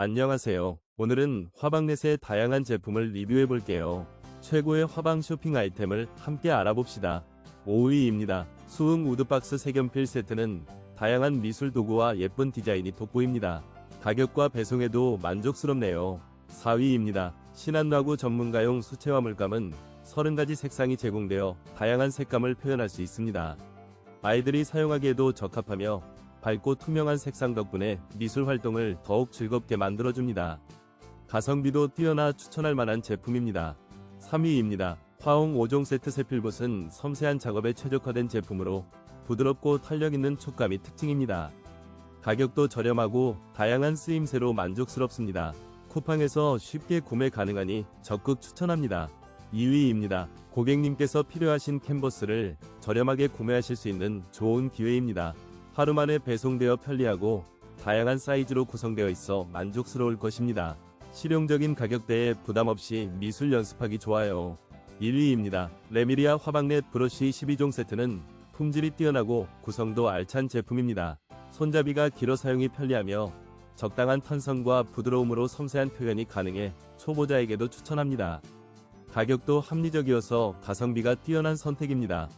안녕하세요. 오늘은 화방넷의 다양한 제품을 리뷰해 볼게요. 최고의 화방 쇼핑 아이템을 함께 알아봅시다. 5위입니다. 수흥 우드박스 색연필 세트는 다양한 미술 도구와 예쁜 디자인이 돋보입니다. 가격과 배송에도 만족스럽네요. 4위입니다. 신한라구 전문가용 수채화 물감은 30가지 색상이 제공되어 다양한 색감을 표현할 수 있습니다. 아이들이 사용하기에도 적합하며 밝고 투명한 색상 덕분에 미술 활동을 더욱 즐겁게 만들어줍니다. 가성비도 뛰어나 추천할 만한 제품입니다. 3위입니다. 화홍 5종 세트 세필봇은 섬세한 작업에 최적화된 제품으로 부드럽고 탄력 있는 촉감이 특징입니다. 가격도 저렴하고 다양한 쓰임새로 만족스럽습니다. 쿠팡에서 쉽게 구매 가능하니 적극 추천합니다. 2위입니다. 고객님께서 필요하신 캔버스를 저렴하게 구매하실 수 있는 좋은 기회입니다. 하루 만에 배송되어 편리하고 다양한 사이즈로 구성되어 있어 만족스러울 것입니다. 실용적인 가격대에 부담 없이 미술 연습하기 좋아요. 1위입니다. 레미리아 화방넷 브러쉬 12종 세트는 품질이 뛰어나고 구성도 알찬 제품입니다. 손잡이가 길어 사용이 편리하며 적당한 탄성과 부드러움으로 섬세한 표현이 가능해 초보자에게도 추천합니다. 가격도 합리적이어서 가성비가 뛰어난 선택입니다.